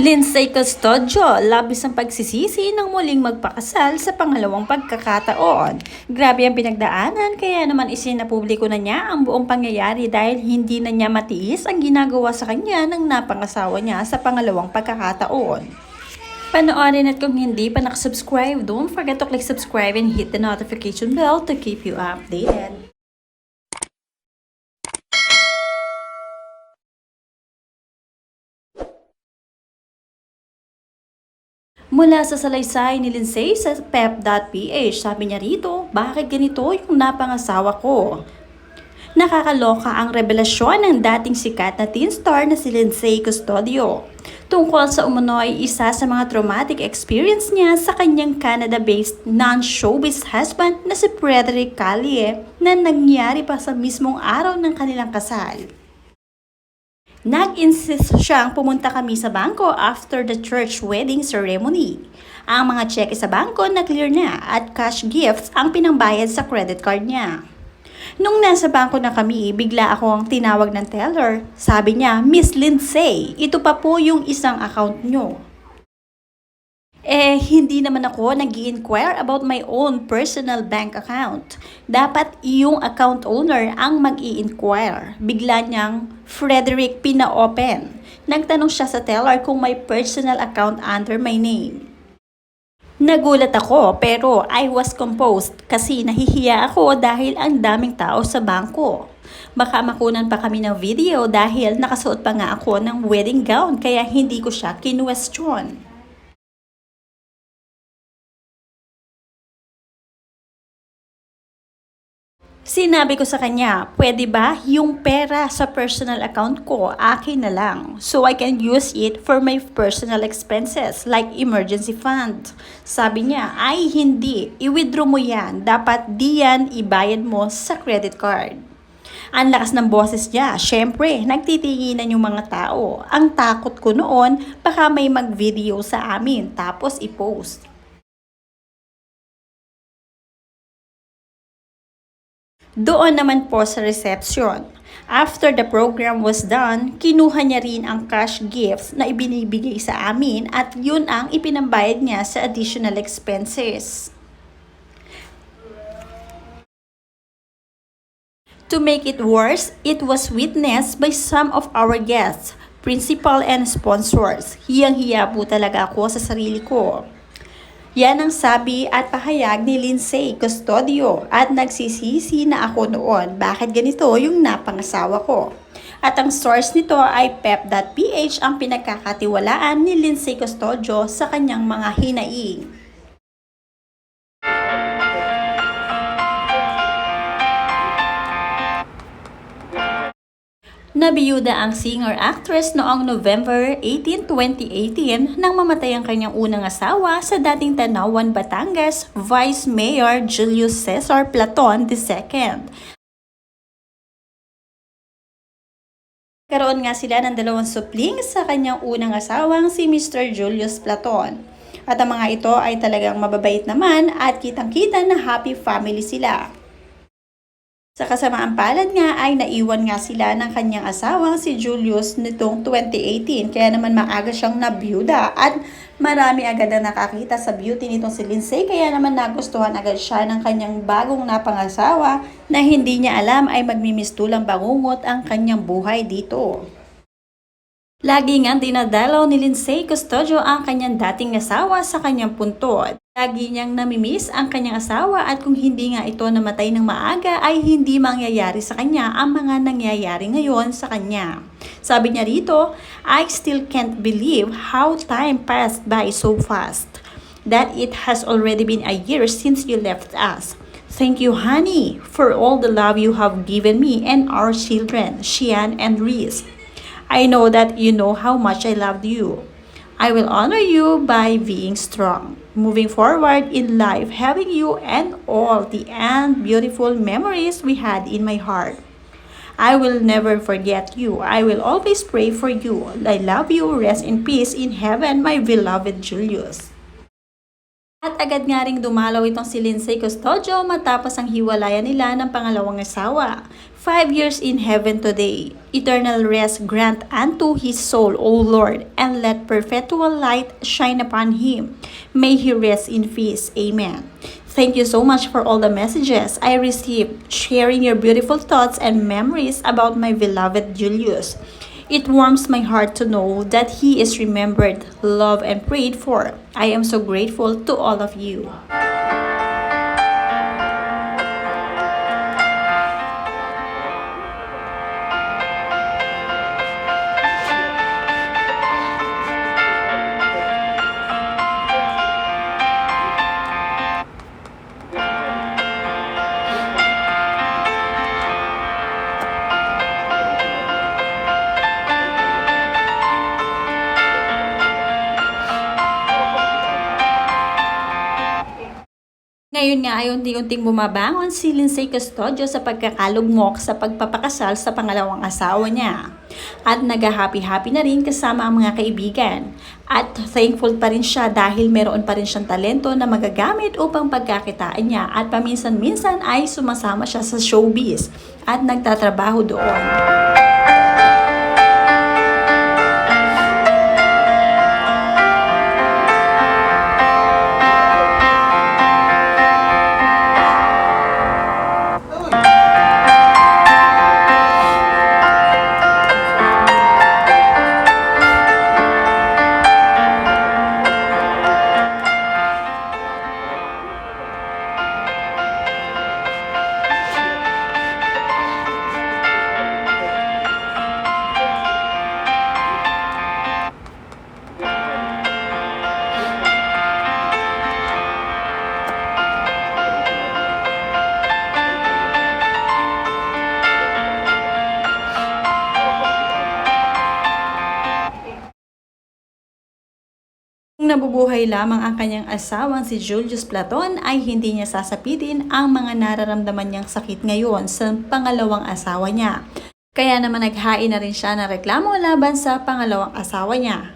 Lindsay Custodio, labis ang pagsisisi nang muling magpakasal sa pangalawang pagkakataon. Grabe ang pinagdaanan kaya naman isinapubliko na niya ang buong pangyayari dahil hindi na niya matiis ang ginagawa sa kanya ng napangasawa niya sa pangalawang pagkakataon. Panoorin at kung hindi pa nakasubscribe, don't forget to click subscribe and hit the notification bell to keep you updated. Mula sa salaysay ni Lindsay sa pep.ph, sabi niya rito, bakit ganito yung napangasawa ko? Nakakaloka ang revelasyon ng dating sikat na teen star na si Lindsay Custodio. Tungkol sa umunoy isa sa mga traumatic experience niya sa kanyang Canada-based non-showbiz husband na si Frederick Callie na nangyari pa sa mismong araw ng kanilang kasal. Nag-insist siyang pumunta kami sa bangko after the church wedding ceremony. Ang mga cheque sa bangko na clear na at cash gifts ang pinambayad sa credit card niya. Nung nasa bangko na kami, bigla ako ang tinawag ng teller. Sabi niya, Miss Lindsay, ito pa po yung isang account nyo. Eh, hindi naman ako nag inquire about my own personal bank account. Dapat yung account owner ang mag inquire Bigla niyang Frederick pina-open. Nagtanong siya sa teller kung may personal account under my name. Nagulat ako pero I was composed kasi nahihiya ako dahil ang daming tao sa bangko. Baka makunan pa kami ng video dahil nakasuot pa nga ako ng wedding gown kaya hindi ko siya kinwestiyon. Sinabi ko sa kanya, pwede ba yung pera sa personal account ko, akin na lang. So I can use it for my personal expenses like emergency fund. Sabi niya, ay hindi, i-withdraw mo yan. Dapat di yan ibayad mo sa credit card. Ang lakas ng boses niya. Siyempre, nagtitinginan yung mga tao. Ang takot ko noon, baka may mag-video sa amin tapos i-post. Doon naman po sa reception. After the program was done, kinuha niya rin ang cash gifts na ibinibigay sa amin at yun ang ipinambayad niya sa additional expenses. To make it worse, it was witnessed by some of our guests, principal and sponsors. Hiyang-hiya po talaga ako sa sarili ko. Yan ang sabi at pahayag ni Lindsay Custodio at nagsisisi na ako noon bakit ganito yung napangasawa ko. At ang source nito ay pep.ph ang pinagkakatiwalaan ni Lindsay Custodio sa kanyang mga hinaing. Nabiyuda ang singer-actress noong November 18, 2018 nang mamatay ang kanyang unang asawa sa dating Tanawan, Batangas, Vice Mayor Julius Cesar Platon II. Karoon nga sila ng dalawang supling sa kanyang unang asawang si Mr. Julius Platon. At ang mga ito ay talagang mababait naman at kitang-kita na happy family sila. Sa kasamaang palad nga ay naiwan nga sila ng kanyang asawang si Julius nitong 2018 kaya naman maaga siyang nabiyuda at marami agad na nakakita sa beauty nitong si Lindsay kaya naman nagustuhan agad siya ng kanyang bagong napangasawa na hindi niya alam ay magmimistulang bangungot ang kanyang buhay dito. Lagi nga dinadalaw ni Lindsay Custodio ang kanyang dating asawa sa kanyang puntod. Lagi niyang namimiss ang kanyang asawa at kung hindi nga ito namatay ng maaga ay hindi mangyayari sa kanya ang mga nangyayari ngayon sa kanya. Sabi niya rito, I still can't believe how time passed by so fast. That it has already been a year since you left us. Thank you, honey, for all the love you have given me and our children, Shian and Reese. I know that you know how much I loved you. I will honor you by being strong. Moving forward in life, having you and all the and beautiful memories we had in my heart. I will never forget you. I will always pray for you. I love you. Rest in peace in heaven, my beloved Julius. At agad nga ring dumalaw itong si Lindsay Custodio matapos ang hiwalayan nila ng pangalawang asawa. Five years in heaven today. Eternal rest grant unto his soul, O Lord, and let perpetual light shine upon him. May he rest in peace. Amen. Thank you so much for all the messages I received, sharing your beautiful thoughts and memories about my beloved Julius. It warms my heart to know that he is remembered, loved, and prayed for. I am so grateful to all of you. Ngayon nga ay unti-unting bumabangon si Lindsay Custodio sa pagkakalugmok sa pagpapakasal sa pangalawang asawa niya. At nag-happy-happy na rin kasama ang mga kaibigan. At thankful pa rin siya dahil meron pa rin siyang talento na magagamit upang pagkakitaan niya at paminsan-minsan ay sumasama siya sa showbiz at nagtatrabaho doon. Nabubuhay lamang ang kanyang asawang si Julius Platon ay hindi niya sasapitin ang mga nararamdaman niyang sakit ngayon sa pangalawang asawa niya. Kaya naman naghain na rin siya ng reklamo laban sa pangalawang asawa niya.